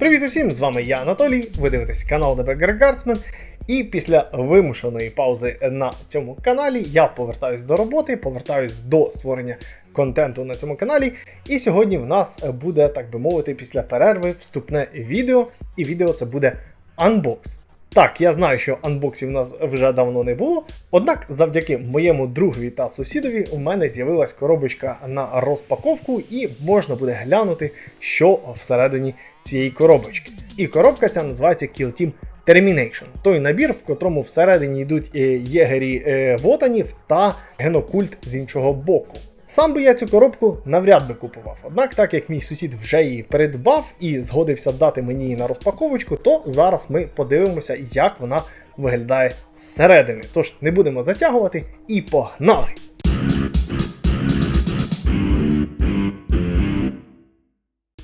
Привіт усім! З вами я Анатолій. Ви дивитесь канал The Guardsman. І після вимушеної паузи на цьому каналі я повертаюсь до роботи, повертаюсь до створення контенту на цьому каналі. І сьогодні в нас буде, так би мовити, після перерви вступне відео. І відео це буде анбокс. Так, я знаю, що анбоксів у нас вже давно не було. Однак, завдяки моєму другові та сусідові, у мене з'явилась коробочка на розпаковку, і можна буде глянути, що всередині цієї коробочки. І коробка ця називається Kill Team Termination. Той набір, в котрому всередині йдуть е, єгері е, вотанів та генокульт з іншого боку. Сам би я цю коробку навряд би купував. Однак, так як мій сусід вже її придбав і згодився дати мені її на розпаковочку, то зараз ми подивимося, як вона виглядає зсередини. Тож не будемо затягувати і погнали!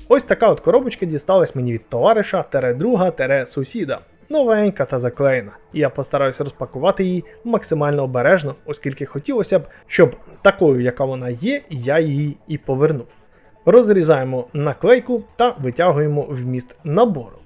Ось така от коробочка дісталась мені від товариша, тере друга, тере сусіда. Новенька та заклеєна. І я постараюся розпакувати її максимально обережно, оскільки хотілося б, щоб такою, яка вона є, я її і повернув. Розрізаємо наклейку та витягуємо вміст набору.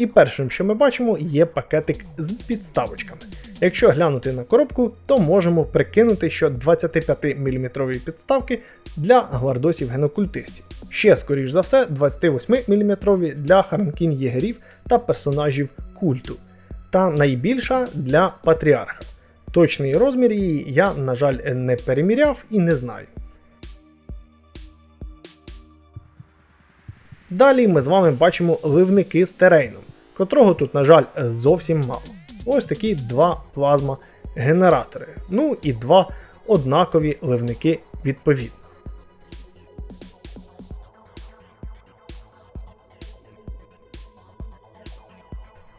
І першим, що ми бачимо, є пакетик з підставочками. Якщо глянути на коробку, то можемо прикинути, що 25-мм підставки для гвардосів генокультистів. Ще, скоріш за все, 28-мм для харанкін єгерів та персонажів культу. Та найбільша для патріарха. Точний розмір її я, на жаль, не переміряв і не знаю. Далі ми з вами бачимо ливники з терейном, котрого тут, на жаль, зовсім мало. Ось такі два плазма-генератори. Ну і два однакові ливники відповідно.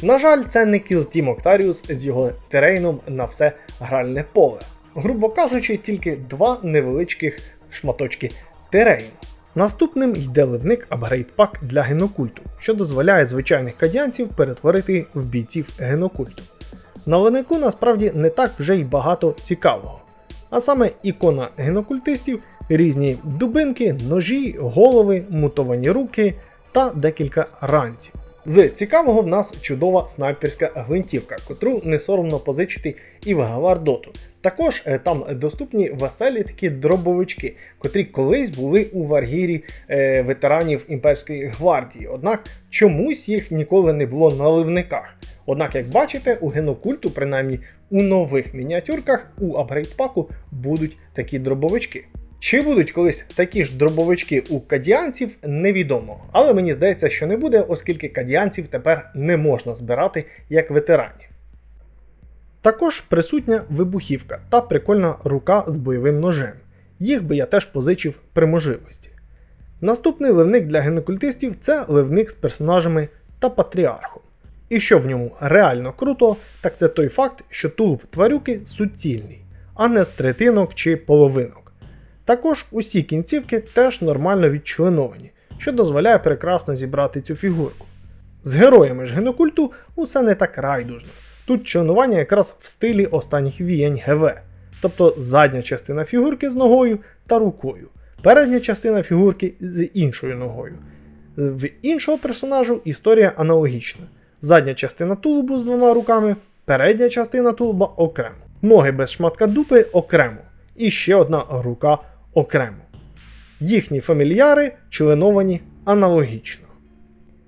На жаль, це не Kill Team Octarius з його терейном на все гральне поле. Грубо кажучи, тільки два невеличких шматочки терейну. Наступним йде ливник апгрейд пак для генокульту, що дозволяє звичайних кадянців перетворити в бійців генокульту. На ливнику насправді не так вже й багато цікавого. А саме ікона генокультистів, різні дубинки, ножі, голови, мутовані руки та декілька ранців. З цікавого в нас чудова снайперська гвинтівка, котру не соромно позичити і в Гавардоту. Також е, там доступні веселі такі дробовички, котрі колись були у варгірі е, ветеранів імперської гвардії. Однак чомусь їх ніколи не було на ливниках. Однак, як бачите, у генокульту, принаймні у нових мініатюрках, у апгрейдпаку будуть такі дробовички. Чи будуть колись такі ж дробовички у кадіанців, невідомо. Але мені здається, що не буде, оскільки кадіанців тепер не можна збирати як ветеранів. Також присутня вибухівка та прикольна рука з бойовим ножем. Їх би я теж позичив при можливості. Наступний ливник для генокультистів це ливник з персонажами та патріархом. І що в ньому реально круто, так це той факт, що тулуб тварюки суцільний, а не з третинок чи половинок. Також усі кінцівки теж нормально відчленовані, що дозволяє прекрасно зібрати цю фігурку. З героями ж генокульту усе не так райдужно. Тут членування якраз в стилі останніх віянь ГВ, тобто задня частина фігурки з ногою та рукою, передня частина фігурки з іншою ногою. В іншого персонажу історія аналогічна. Задня частина тулубу з двома руками, передня частина тулуба окремо. Ноги без шматка дупи окремо. І ще одна рука окремо. Їхні фамільяри членовані аналогічно.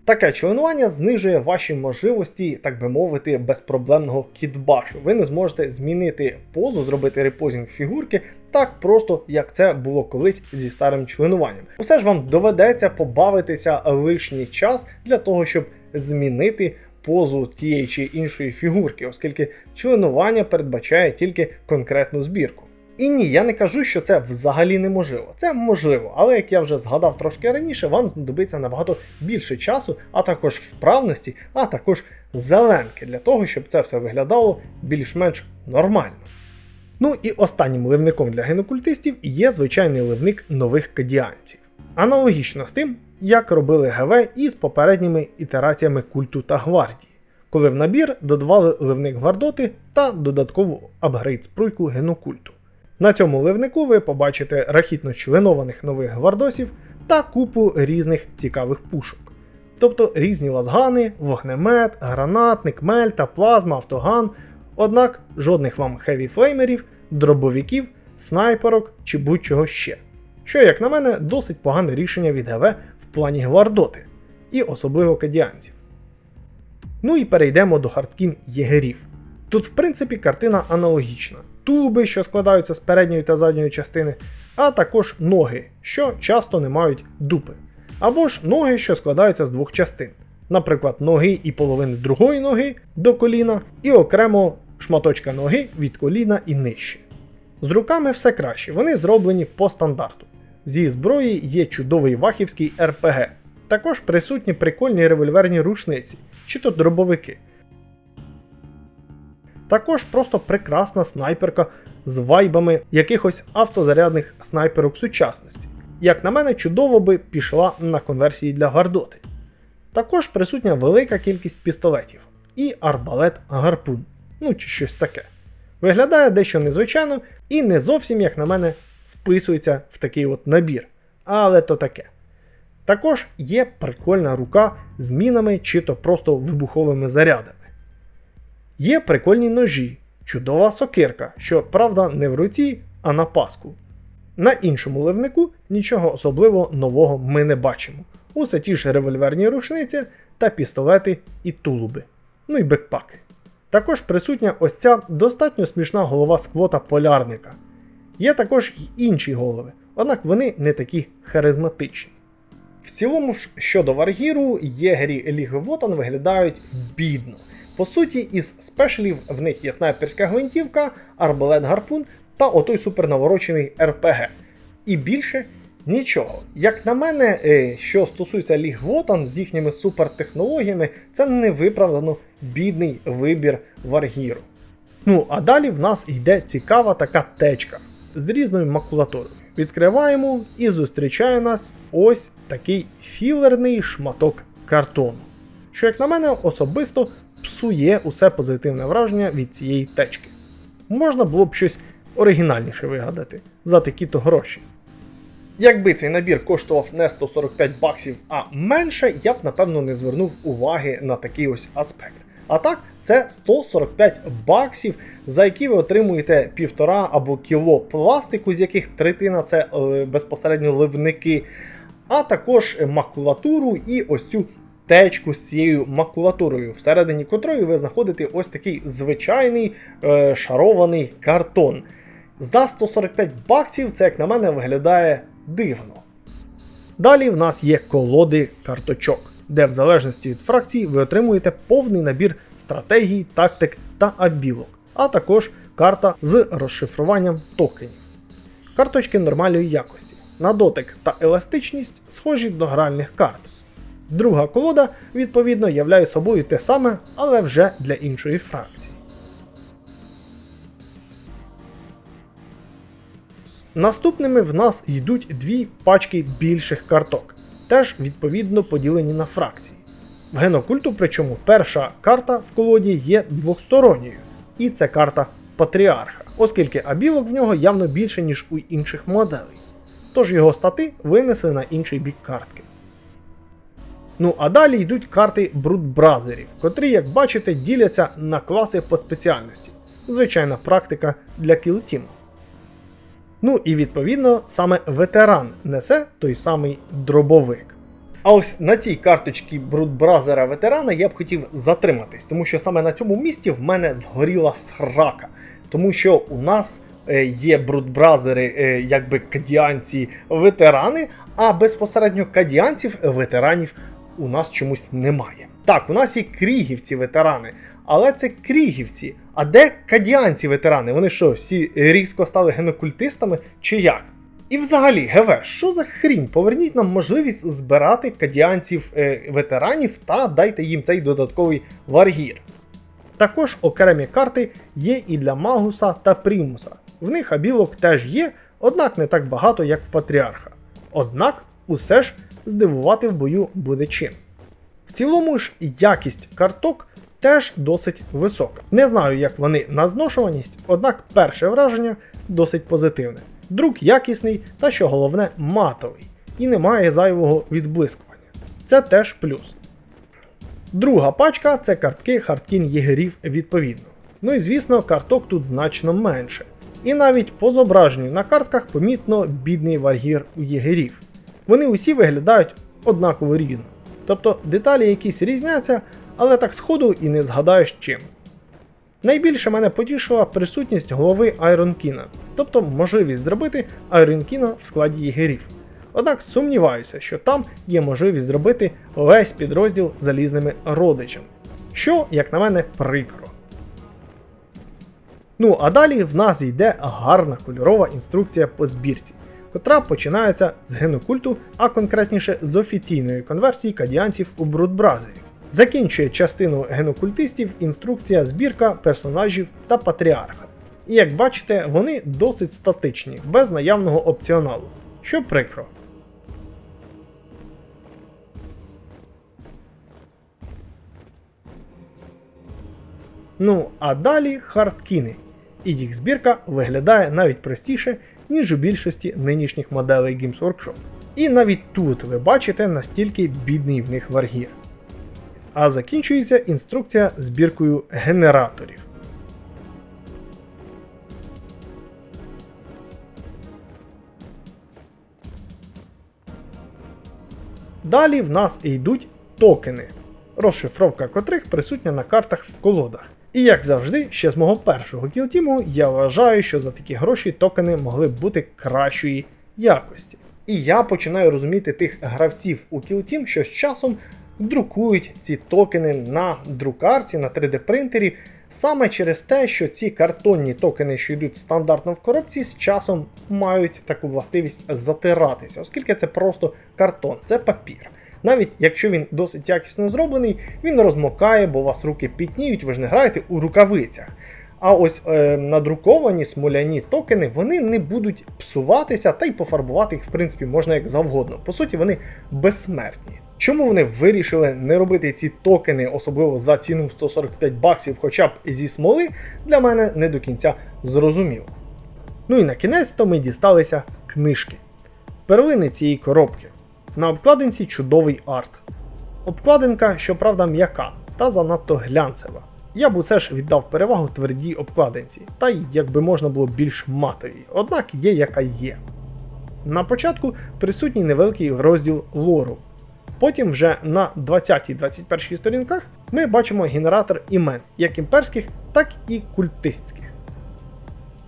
Таке членування знижує ваші можливості, так би мовити, безпроблемного кітбашу. Ви не зможете змінити позу, зробити репозінг фігурки так просто, як це було колись зі старим членуванням. Усе ж вам доведеться побавитися лишній час для того, щоб змінити позу тієї чи іншої фігурки, оскільки членування передбачає тільки конкретну збірку. І ні, я не кажу, що це взагалі неможливо. Це можливо, але як я вже згадав трошки раніше, вам знадобиться набагато більше часу, а також вправності, а також зеленки для того, щоб це все виглядало більш-менш нормально. Ну і останнім ливником для генокультистів є звичайний ливник нових кадіанців. Аналогічно з тим, як робили ГВ із попередніми ітераціями культу та гвардії, коли в набір додавали ливник гвардоти та додаткову апгрейд спруйку генокульту. На цьому ливнику ви побачите рахітно членованих нових гвардосів та купу різних цікавих пушок. тобто різні лазгани, вогнемет, гранатник, мельта, плазма, автоган. Однак жодних вам хеві-флеймерів, дробовиків, снайперок чи будь-чого ще. Що, як на мене, досить погане рішення від ГВ в плані гвардоти, і особливо кадіанців. Ну і перейдемо до хардкін єгерів. Тут, в принципі, картина аналогічна: тулуби, що складаються з передньої та задньої частини, а також ноги, що часто не мають дупи, або ж ноги, що складаються з двох частин, наприклад, ноги і половини другої ноги до коліна, і окремо шматочка ноги від коліна і нижче. З руками все краще, вони зроблені по стандарту. Зі зброї є чудовий вахівський РПГ. Також присутні прикольні револьверні рушниці, чи то дробовики. Також просто прекрасна снайперка з вайбами якихось автозарядних снайперок сучасності. Як на мене, чудово би пішла на конверсії для гардоти. Також присутня велика кількість пістолетів і арбалет гарпун, ну чи щось таке. Виглядає дещо незвичайно і не зовсім, як на мене, вписується в такий от набір. Але то таке. Також є прикольна рука з мінами чи то просто вибуховими зарядами. Є прикольні ножі, чудова сокирка, що правда не в руці, а на паску. На іншому ливнику нічого особливо нового ми не бачимо. Усе ті ж револьверні рушниці та пістолети і тулуби. Ну і бекпаки. Також присутня ось ця достатньо смішна голова сквота полярника. Є також й інші голови, однак вони не такі харизматичні. В цілому ж щодо Варгіру, єгері Ліги Вотан виглядають бідно. По суті, із спешелів в них є снайперська гвинтівка, арбалет гарпун та отой супернаворочений РПГ. І більше нічого. Як на мене, е, що стосується Ліг Вотан з їхніми супертехнологіями, це невиправдано бідний вибір Варгіру. Ну, а далі в нас йде цікава така течка з різною макулатурою. Відкриваємо і зустрічає нас ось такий філерний шматок картону. Що, як на мене, особисто псує усе позитивне враження від цієї течки. Можна було б щось оригінальніше вигадати за такі-то гроші. Якби цей набір коштував не 145 баксів, а менше, я б напевно не звернув уваги на такий ось аспект. А так, це 145 баксів, за які ви отримуєте півтора або кіло пластику, з яких третина це е, безпосередньо ливники, а також макулатуру і ось цю течку з цією макулатурою, всередині котрої ви знаходите ось такий звичайний е, шарований картон. За 145 баксів це, як на мене, виглядає дивно. Далі в нас є колоди карточок, де в залежності від фракції ви отримуєте повний набір стратегій, тактик та абілок, а також карта з розшифруванням токенів. Карточки нормальної якості, на дотик та еластичність схожі до гральних карт. Друга колода, відповідно, являє собою те саме, але вже для іншої фракції. Наступними в нас йдуть дві пачки більших карток, теж відповідно поділені на фракції. В генокульту, причому перша карта в колоді є двосторонньою, і це карта Патріарха, оскільки абілок в нього явно більше, ніж у інших моделей. Тож його стати винесли на інший бік картки. Ну а далі йдуть карти брудбразерів, котрі, як бачите, діляться на класи по спеціальності. Звичайна практика для кілтіму. Ну і відповідно саме ветеран несе той самий дробовик. А ось на цій карточці брудбразера ветерана я б хотів затриматись, тому що саме на цьому місці в мене згоріла срака. Тому що у нас е, є брудбразери, е, якби кадіанці ветерани, а безпосередньо кадіанців ветеранів у нас чомусь немає. Так, у нас є крігівці ветерани, але це крігівці. А де кадіанці ветерани? Вони що, всі різко стали генокультистами чи як? І взагалі, ГВ, що за хрінь? Поверніть нам можливість збирати кадіанців е, ветеранів та дайте їм цей додатковий варгір. Також окремі карти є і для Магуса та Примуса. В них абілок теж є, однак не так багато, як в Патріарха. Однак, усе ж здивувати в бою буде чим. В цілому ж якість карток теж досить висока. Не знаю, як вони на зношуваність, однак перше враження досить позитивне. Друк якісний та, що головне, матовий і немає зайвого відблискування. Це теж плюс. Друга пачка це картки Хардкін єгерів відповідно. Ну і звісно, карток тут значно менше. І навіть по зображенню на картках помітно бідний варгір у єгерів. Вони усі виглядають однаково різно. Тобто деталі якісь різняться, але так сходу і не згадаєш чим. Найбільше мене потішила присутність голови Айронкіна, тобто можливість зробити Айронкіна в складі єгерів. Однак сумніваюся, що там є можливість зробити весь підрозділ залізними родичами, що, як на мене, прикро. Ну а далі в нас йде гарна кольорова інструкція по збірці, котра починається з генокульту, а конкретніше з офіційної конверсії кадіанців у брудбразерів. Закінчує частину генокультистів інструкція збірка персонажів та патріарха. І як бачите, вони досить статичні, без наявного опціоналу, що прикро. Ну а далі хардкіни, і їх збірка виглядає навіть простіше, ніж у більшості нинішніх моделей Games Workshop. І навіть тут ви бачите настільки бідний в них варгір. А закінчується інструкція збіркою генераторів. Далі в нас йдуть токени, розшифровка котрих присутня на картах в колодах. І як завжди, ще з мого першого кілтіму я вважаю, що за такі гроші токени могли б бути кращої якості. І я починаю розуміти тих гравців у кілтім, що з часом друкують ці токени на друкарці, на 3D принтері, саме через те, що ці картонні токени, що йдуть стандартно в коробці, з часом мають таку властивість затиратися, оскільки це просто картон, це папір. Навіть якщо він досить якісно зроблений, він розмокає, бо у вас руки пітніють, ви ж не граєте у рукавицях. А ось е, надруковані смоляні токени вони не будуть псуватися, та й пофарбувати їх, в принципі, можна як завгодно. По суті, вони безсмертні. Чому вони вирішили не робити ці токени, особливо за ціну 145 баксів, хоча б зі смоли, для мене не до кінця зрозуміло. Ну і на кінець то ми дісталися книжки. Первини цієї коробки. На обкладинці чудовий арт. Обкладинка, щоправда, м'яка та занадто глянцева. Я б усе ж віддав перевагу твердій обкладинці, та й якби можна було більш матовій, однак є яка є. На початку присутній невеликий розділ лору. Потім вже на 20-21 сторінках ми бачимо генератор імен, як імперських, так і культистських.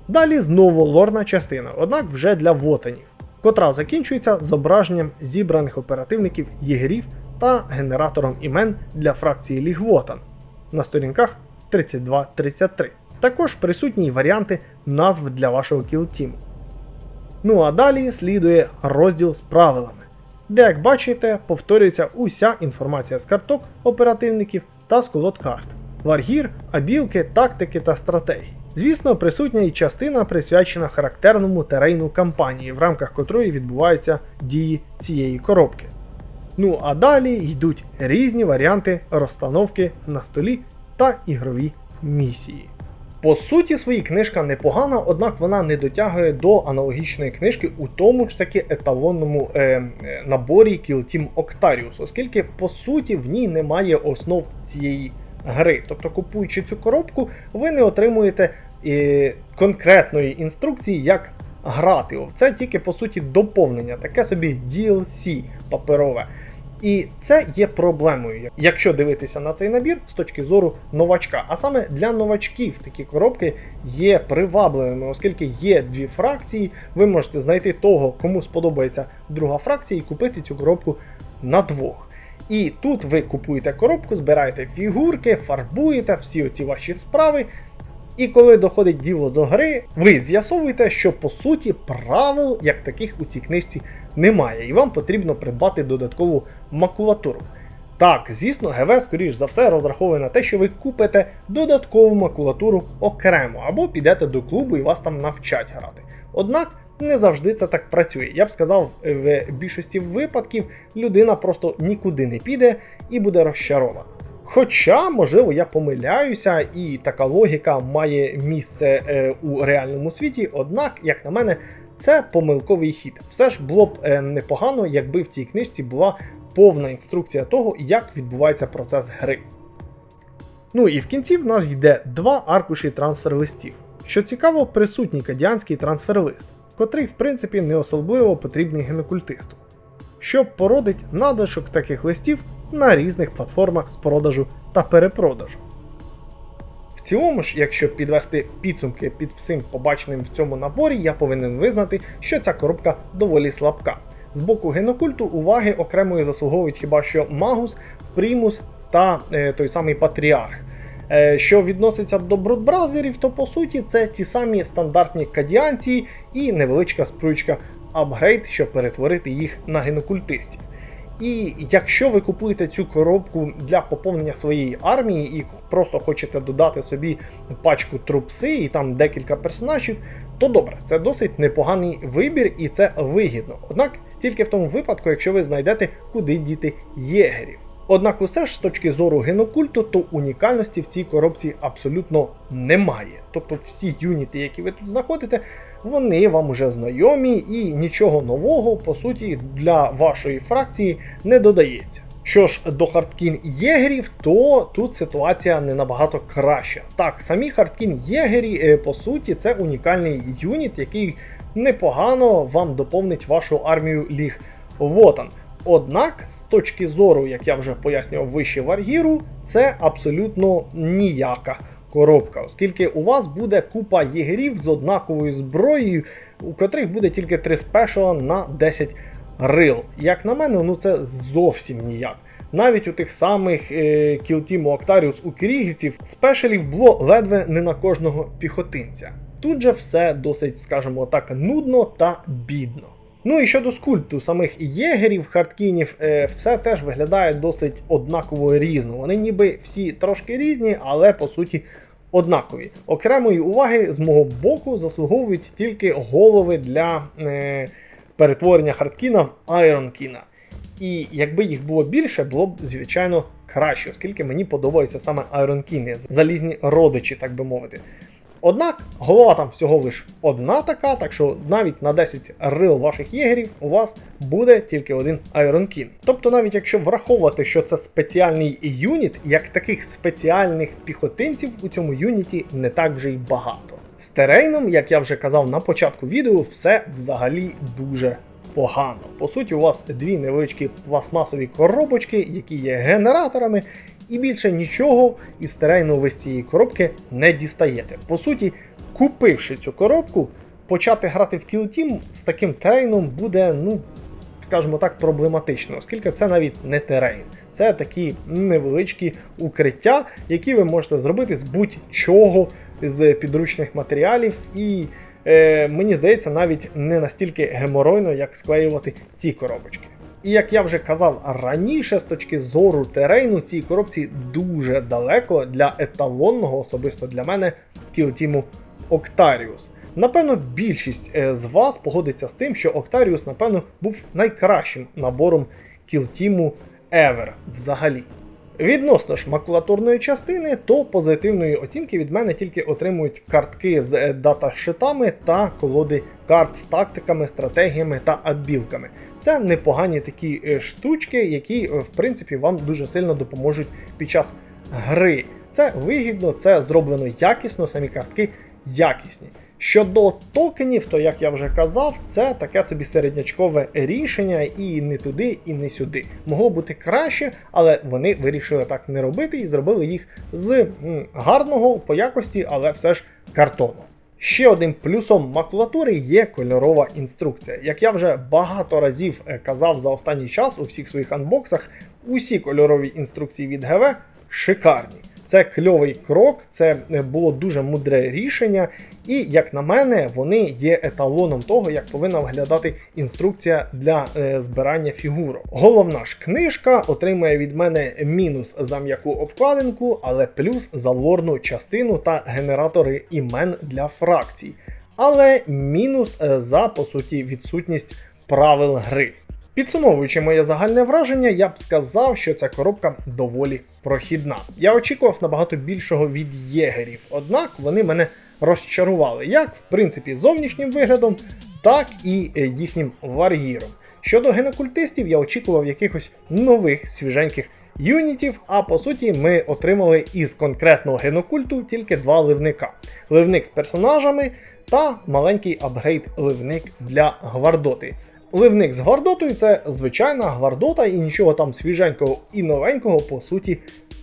Далі знову лорна частина, однак вже для вотанів, котра закінчується зображенням зібраних оперативників єгерів та генератором імен для фракції Ліг Вотан на сторінках 32-33. Також присутні варіанти назв для вашого кілтіму. Ну а далі слідує розділ з правилами де, як бачите, повторюється уся інформація з карток оперативників та з колод карт, варгір, абілки, тактики та стратегії. Звісно, присутня і частина присвячена характерному терейну кампанії, в рамках котрої відбуваються дії цієї коробки. Ну а далі йдуть різні варіанти розстановки на столі та ігрові місії. По суті, своїй книжка непогана, однак вона не дотягує до аналогічної книжки у тому ж таки еталонному е, е наборі Kill Team Octarius, оскільки по суті в ній немає основ цієї гри. Тобто, купуючи цю коробку, ви не отримуєте е, конкретної інструкції, як грати. Це тільки по суті доповнення, таке собі DLC паперове. І це є проблемою, якщо дивитися на цей набір з точки зору новачка. А саме для новачків такі коробки є привабливими, оскільки є дві фракції, ви можете знайти того, кому сподобається друга фракція, і купити цю коробку на двох. І тут ви купуєте коробку, збираєте фігурки, фарбуєте всі оці ваші справи. І коли доходить діло до гри, ви з'ясовуєте, що по суті правил як таких у цій книжці немає, і вам потрібно придбати додаткову макулатуру. Так, звісно, ГВ, скоріш за все, розраховує на те, що ви купите додаткову макулатуру окремо, або підете до клубу і вас там навчать грати. Однак не завжди це так працює. Я б сказав, в більшості випадків людина просто нікуди не піде і буде розчарована. Хоча, можливо, я помиляюся, і така логіка має місце е, у реальному світі, однак, як на мене, це помилковий хід. Все ж було б е, непогано, якби в цій книжці була повна інструкція того, як відбувається процес гри. Ну і в кінці в нас йде два аркуші трансфер листів. Що цікаво, присутній кадіанський трансфер лист, котрий в принципі не особливо потрібний генокультисту. Щоб породить надлишок таких листів на різних платформах з продажу та перепродажу. В цілому ж, якщо підвести підсумки під всім побаченим в цьому наборі, я повинен визнати, що ця коробка доволі слабка. З боку генокульту уваги окремої заслуговують хіба що Магус, Примус та е, той самий Патріарх. Е, що відноситься до брудбразерів, то по суті це ті самі стандартні кадіанці і невеличка спруючка апгрейд, щоб перетворити їх на генокультистів. І якщо ви купуєте цю коробку для поповнення своєї армії і просто хочете додати собі пачку трупси і там декілька персонажів, то добре, це досить непоганий вибір і це вигідно. Однак тільки в тому випадку, якщо ви знайдете, куди діти єгерів. Однак усе ж з точки зору генокульту, то унікальності в цій коробці абсолютно немає. Тобто всі юніти, які ви тут знаходите, вони вам уже знайомі і нічого нового, по суті, для вашої фракції не додається. Що ж до хардкін єгерів, то тут ситуація не набагато краща. Так, самі хардкін єгері, е, по суті, це унікальний юніт, який непогано вам доповнить вашу армію ліг Вотан. Однак, з точки зору, як я вже пояснював вище Варгіру, це абсолютно ніяка коробка, оскільки у вас буде купа єгерів з однаковою зброєю, у котрих буде тільки 3 спешала на 10 рил. Як на мене, ну це зовсім ніяк. Навіть у тих самих е, кілтіму Октаріус у кирігівців спешелів було ледве не на кожного піхотинця. Тут же все досить, скажімо так, нудно та бідно. Ну і щодо скульпту самих єгерів, хардкінів, е, все теж виглядає досить однаково різно. Вони ніби всі трошки різні, але по суті однакові. Окремої уваги з мого боку заслуговують тільки голови для е, перетворення хардкіна в айронкіна. І якби їх було більше, було б звичайно краще, оскільки мені подобаються саме айронкіни, залізні родичі, так би мовити. Однак голова там всього лиш одна така, так що навіть на 10 рил ваших єгерів у вас буде тільки один Iron King. Тобто, навіть якщо враховувати, що це спеціальний юніт, як таких спеціальних піхотинців у цьому юніті не так вже й багато. З терейном, як я вже казав на початку відео, все взагалі дуже погано. По суті, у вас дві невеличкі пластмасові коробочки, які є генераторами, і більше нічого із терейну з цієї коробки не дістаєте. По суті, купивши цю коробку, почати грати в Kill Team з таким терейном буде, ну, скажімо так, проблематично, оскільки це навіть не терейн. Це такі невеличкі укриття, які ви можете зробити з будь-чого з підручних матеріалів. І е, мені здається, навіть не настільки геморойно, як склеювати ці коробочки. І як я вже казав раніше, з точки зору терейну, цій коробці дуже далеко для еталонного, особисто для мене, кілтіму Octarius. Напевно, більшість е, з вас погодиться з тим, що Octarius, напевно, був найкращим набором кілтіму ever взагалі. Відносно ж макулатурної частини, то позитивної оцінки від мене тільки отримують картки з даташитами та колоди карт з тактиками, стратегіями та абілками. Це непогані такі е, штучки, які, е, в принципі, вам дуже сильно допоможуть під час гри. Це вигідно, це зроблено якісно, самі картки якісні. Щодо токенів, то як я вже казав, це таке собі середнячкове рішення, і не туди, і не сюди. Могло бути краще, але вони вирішили так не робити і зробили їх з гарного по якості, але все ж картону. Ще одним плюсом макулатури є кольорова інструкція. Як я вже багато разів е, казав за останній час у всіх своїх анбоксах, усі кольорові інструкції від ГВ шикарні. Це кльовий крок, це е, було дуже мудре рішення, і, як на мене, вони є еталоном того, як повинна виглядати інструкція для е, збирання фігурок. Головна ж книжка отримує від мене мінус за м'яку обкладинку, але плюс за лорну частину та генератори імен для фракцій. Але мінус е, за по суті відсутність правил гри. Підсумовуючи моє загальне враження, я б сказав, що ця коробка доволі прохідна. Я очікував набагато більшого від єгерів, однак вони мене розчарували як в принципі зовнішнім виглядом, так і е, їхнім варгіром. Щодо генокультистів, я очікував якихось нових свіженьких юнітів, а по суті, ми отримали із конкретного генокульту тільки два ливника: ливник з персонажами та маленький апгрейд ливник для гвардоти. Ливник з гвардотою це звичайна гвардота, і нічого там свіженького і новенького по суті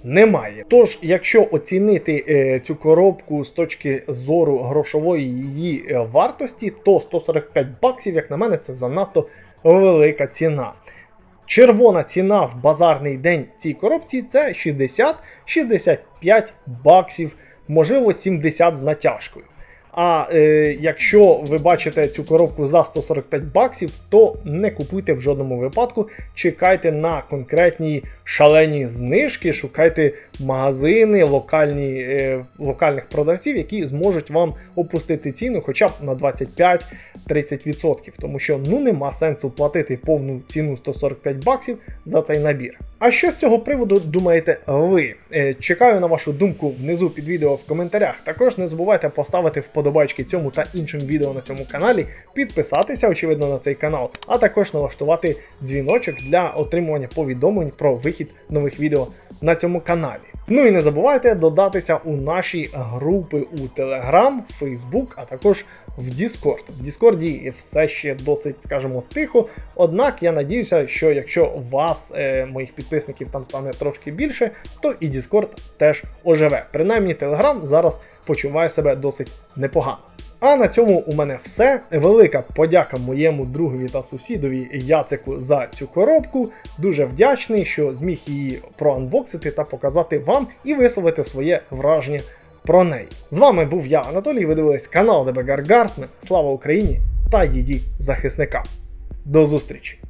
немає. Тож, якщо оцінити е, цю коробку з точки зору грошової її е, вартості, то 145 баксів, як на мене, це занадто велика ціна. Червона ціна в базарний день цій коробці це 60-65 баксів, можливо 70 з натяжкою. А е, якщо ви бачите цю коробку за 145 баксів, то не купуйте в жодному випадку. Чекайте на конкретні шалені знижки, шукайте магазини, локальні, е, локальних продавців, які зможуть вам опустити ціну хоча б на 25-30%. Тому що ну нема сенсу платити повну ціну 145 баксів за цей набір. А що з цього приводу думаєте ви? Е, Чекаю на вашу думку внизу під відео в коментарях. Також не забувайте поставити вподобайки цьому та іншим відео на цьому каналі, підписатися, очевидно, на цей канал, а також налаштувати дзвіночок для отримування повідомлень про вихід нових відео на цьому каналі. Ну і не забувайте додатися у наші групи у Telegram, Facebook, а також в Discord. В Discord все ще досить, скажімо, тихо. Однак я надіюся, що якщо вас, е, моїх підписників, там стане трошки більше, то і Discord теж оживе. Принаймні, Telegram зараз почуває себе досить непогано. А на цьому у мене все. Велика подяка моєму другові та сусідові Яцику за цю коробку. Дуже вдячний, що зміг її проанбоксити та показати вам і висловити своє враження про неї. З вами був я, Анатолій. Ви дивились канал ДБ Гаргарсмен. Слава Україні та її захисникам. До зустрічі!